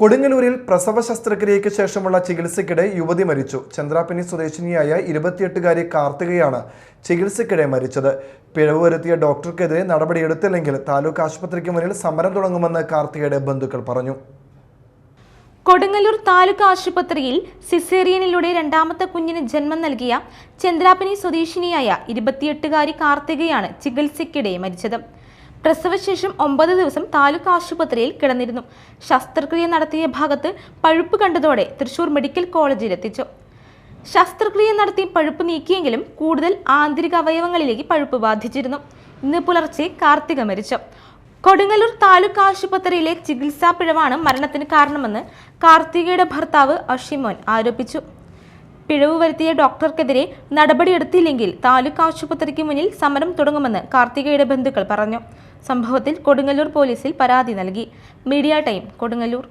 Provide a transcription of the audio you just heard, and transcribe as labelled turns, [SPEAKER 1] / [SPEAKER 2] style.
[SPEAKER 1] കൊടുങ്ങല്ലൂരിൽ പ്രസവ ശസ്ത്രക്രിയയ്ക്ക് ശേഷമുള്ള ചികിത്സയ്ക്കിടെ യുവതി മരിച്ചു. ചന്ദ്രാപ്പിനി സ്വദേശിനിയായ ഇരുപത്തിയെട്ടുകാരി കാർത്തികയാണ് ചികിത്സയ്ക്കിടെ മരിച്ചത്. പിഴവ് വരുത്തിയ ഡോക്ടർക്കെതിരെ നടപടിയെടുത്തില്ലെങ്കിൽ താലൂക്ക് ആശുപത്രിക്ക് മുന്നിൽ സമരം തുടങ്ങുമെന്ന് കാർത്തികയുടെ ബന്ധുക്കൾ പറഞ്ഞു.
[SPEAKER 2] കൊടുങ്ങല്ലൂർ താലൂക്ക് ആശുപത്രിയിൽ സിസേറിയനിലൂടെ രണ്ടാമത്തെ കുഞ്ഞിന് ജന്മം നൽകിയ ചന്ദ്രാപ്പിനി സ്വദേശിനിയായ ഇരുപത്തിയെട്ടുകാരി കാർത്തികയാണ് ചികിത്സയ്ക്കിടെ മരിച്ചത്. പ്രസവശേഷം ഒമ്പത് ദിവസം താലൂക്ക് ആശുപത്രിയിൽ കിടന്നിരുന്നു. ശസ്ത്രക്രിയ നടത്തിയ ഭാഗത്ത് പഴുപ്പ് കണ്ടതോടെ തൃശൂർ മെഡിക്കൽ കോളേജിൽ എത്തിച്ചു ശസ്ത്രക്രിയ നടത്തി പഴുപ്പ് നീക്കിയെങ്കിലും കൂടുതൽ ആന്തരിക അവയവങ്ങളിലേക്ക് പഴുപ്പ് ബാധിച്ചിരുന്നു. ഇന്ന് പുലർച്ചെ കാർത്തിക മരിച്ചു. കൊടുങ്ങല്ലൂർ താലൂക്ക് ആശുപത്രിയിലെ ചികിത്സാ പിഴവാണ് മരണത്തിന് കാരണമെന്ന് കാർത്തികയുടെ ഭർത്താവ് അഷിമോൻ ആരോപിച്ചു. പിഴവ് വരുത്തിയ ഡോക്ടർക്കെതിരെ നടപടിയെടുത്തില്ലെങ്കിൽ താലൂക്ക് ആശുപത്രിക്ക് മുന്നിൽ സമരം തുടങ്ങുമെന്ന് കാർത്തികയുടെ ബന്ധുക്കൾ പറഞ്ഞു. സംഭവത്തിൽ കൊടുങ്ങല്ലൂർ പോലീസിൽ പരാതി നൽകി. Media time Kodungallur.